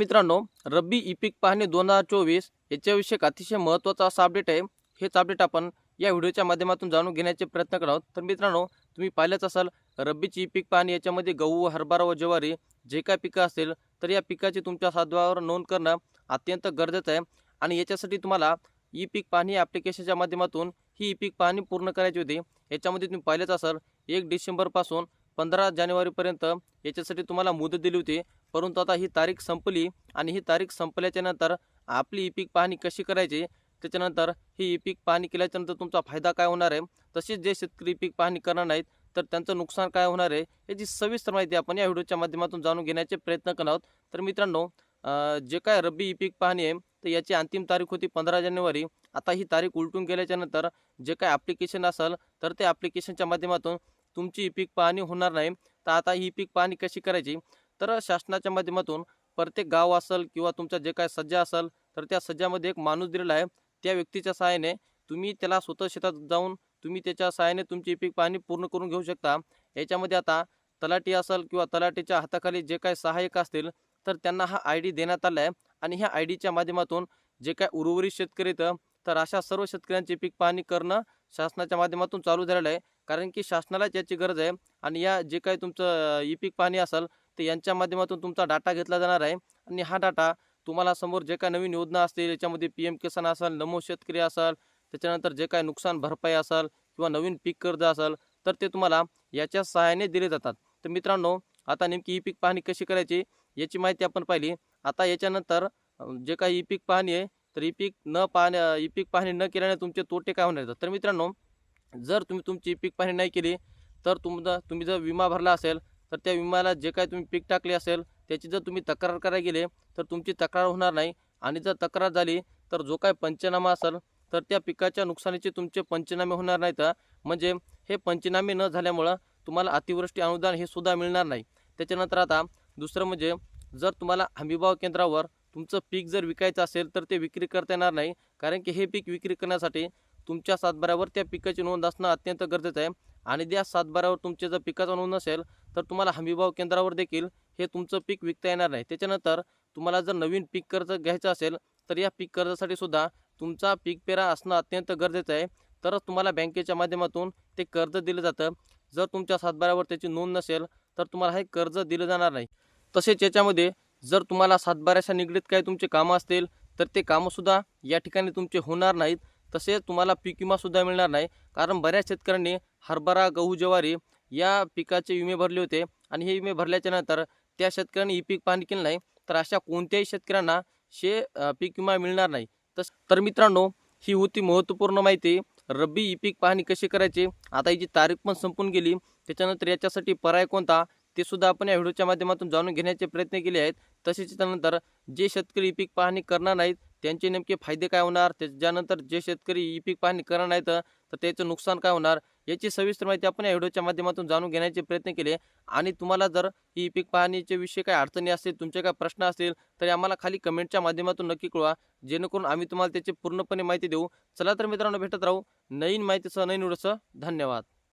मित्रांनो रब्बी ई पीक पाहणी दोन हजार चोवीस याच्याविषयी अतिशय महत्त्वाचा असा अपडेट आहे. हेच अपडेट आपण या व्हिडिओच्या माध्यमातून जाणून घेण्याचे प्रयत्न करत आहोत. तर मित्रांनो तुम्ही पाहिलंच असाल रब्बीची ई पीक पाहणी याच्यामध्ये गहू हरभरा व ज्वारी जे काय पिकं असतील तर या पिकाची तुमच्या साधवावर नोंद करणं अत्यंत गरजेचं आहे. आणि याच्यासाठी तुम्हाला ई पीक पाहणी ॲप्लिकेशनच्या माध्यमातून ही ई पीक पाहणी पूर्ण करायची होती. याच्यामध्ये तुम्ही पाहिलंच असाल एक डिसेंबरपासून पंधरा जानेवारीपर्यंत याच्यासाठी तुम्हाला मुदत दिली होती. परंतु आता ही तारीख संपली आणि ही तारीख संपल्याच्या नंतर आपली ई पीक पाहणी कशी करायची? त्याच्यानंतर ही ई पीक पाहणी केल्याच्यानंतर तुमचा फायदा काय होणार आहे? तसेच जे शेतकरी पीक पाहणी करणार नाहीत तर त्यांचं नुकसान काय होणार आहे? याची सविस्तर माहिती आपण या व्हिडिओच्या माध्यमातून जाणून घेण्याचे प्रयत्न करणार आहोत. तर मित्रांनो जे काय रब्बी ई पीक पाहणी आहे तर याची अंतिम तारीख होती पंधरा जानेवारी. आता ही तारीख उलटून गेल्याच्यानंतर जे काय ॲप्लिकेशन असेल तर ते ॲप्लिकेशनच्या माध्यमातून तुमची पीक पाहणी होणार नाही. तर आता ही पीक पाहणी कशी करायची? तर शासनाच्या माध्यमातून प्रत्येक गाव असेल किंवा तुमचा जे काय सज्जा असेल तर त्या सज्जामध्ये एक माणूस दिलेला आहे. त्या व्यक्तीच्या सहाय्याने तुम्ही त्याला स्वतः शेतात जाऊन तुम्ही त्याच्या सहाय्याने तुमची पीक पाहणी पूर्ण करून घेऊ शकता. याच्यामध्ये आता तलाठी असेल किंवा तलाठीच्या हाताखाली जे काय सहाय्यक असतील तर त्यांना हा आय डी देण्यात आला आहे. आणि ह्या आय डीच्या माध्यमातून जे काय उर्वरित शेतकरी तर अशा सर्व शेतकऱ्यांची पीक पाहणी करणं शासनाच्या माध्यमातून चालू झालेलं आहे. कारण की शासनालाच याची गरज आहे आणि या जे काही तुमचं ई पीक पाहणी असेल तर यांच्या माध्यमातून तुमचा डाटा घेतला जाणार आहे. आणि हा डाटा तुम्हाला समोर जे काय नवीन योजना असतील याच्यामध्ये पी एम किसान असेल नमो शेतकरी असेल त्याच्यानंतर जे काय नुकसान भरपाई असेल किंवा नवीन पीक कर्ज असेल तर ते तुम्हाला याच्या सहाय्याने दिले जातात. तर मित्रांनो आता नेमकी ई पीक पाहणी कशी करायची याची माहिती आपण पाहिली. आता याच्यानंतर जे काही ई पीक पाहणी आहे तर ही पीक न पाहण्या ई पीक पाहणी न केल्याने तुमचे तोटे काय होणार तर मित्रांनो जर तुम्ही तुमची पीक पाहणी नाही केली तर तुमचा तुम्ही जर विमा भरला असेल तर त्या विम्याला जे काही तुम्ही पीक टाकले असेल त्याची जर तुम्ही तक्रार करायला गेले तर तुमची तक्रार होणार नाही. आणि जर तक्रार झाली तर जो काय पंचनामा असेल तर त्या पिकाच्या नुकसानीचे तुमचे पंचनामे होणार नाहीत. म्हणजे हे पंचनामे न झाल्यामुळं तुम्हाला अतिवृष्टी अनुदान हे सुद्धा मिळणार नाही. त्याच्यानंतर आता दुसरं म्हणजे जर तुम्हाला हमीभाव केंद्रावर तुमचं पीक जर विकायचं असेल तर ते विक्री करता येणार नाही. कारण की हे पीक विक्री करण्यासाठी तुमच्या सातबाऱ्यावर त्या पिकाची नोंद असणं अत्यंत गरजेचं आहे. आणि त्या सातबाऱ्यावर तुमचे जर पिकाचा नोंद नसेल तर तुम्हाला हमीभाव केंद्रावर देखील हे तुमचं पीक विकता येणार नाही. त्याच्यानंतर तुम्हाला जर नवीन पीक कर्ज घ्यायचं असेल तर या पीक कर्जासाठी सुद्धा तुमचा पीक पेरा असणं अत्यंत गरजेचं आहे. तरच तुम्हाला बँकेच्या माध्यमातून ते कर्ज दिलं जातं. जर तुमच्या सातबाऱ्यावर त्याची नोंद नसेल तर तुम्हाला हे कर्ज दिलं जाणार नाही. तसेच याच्यामध्ये जर तुम्हाला सातबाऱ्याशा निगडीत काही तुमचे कामं असतील तर ते कामंसुद्धा या ठिकाणी तुमचे होणार नाहीत. तसेच तुम्हाला पीक विमासुद्धा मिळणार नाही. कारण बऱ्याच शेतकऱ्यांनी हरभरा गहू ज्वारी या पिकाचे विमे भरले होते आणि हे विमे भरल्याच्यानंतर त्या शेतकऱ्यांनी ही पीक पाहणी केलं नाही. तर अशा कोणत्याही शेतकऱ्यांना शे पीक विमा मिळणार नाही. तस तर मित्रांनो ही होती महत्त्वपूर्ण माहिती. रब्बी ई पीक पाहणी कशी करायची? आता याची तारीख पण संपून गेली. त्याच्यानंतर याच्यासाठी पर्याय कोणता? ते सुद्धा आपण या व्हिडिओच्या माध्यमातून जाणून घेण्याचे प्रयत्न केले आहेत. तसेच त्यानंतर जे शेतकरी पीक पाहणी करणार नाहीत त्यांचे नेमके फायदे काय होणार? त्याच्यानंतर जे शेतकरी ई पीक पाहणी करणार नाहीत तर त्याचं नुकसान काय होणार? याची सविस्तर माहिती आपण या व्हिडिओच्या माध्यमातून जाणून घेण्याचे प्रयत्न केले. आणि तुम्हाला जर ही पीक पाहणीचे विषय काय अडचणी असतील तुमचे काय प्रश्न असतील तर आम्हाला खाली कमेंटच्या माध्यमातून नक्की कळवा. जेणेकरून आम्ही तुम्हाला त्याची पूर्णपणे माहिती देऊ. चला तर मित्रांनो भेटत राहू. नवीन माहितीसह नवीन व्हिडिओसह धन्यवाद.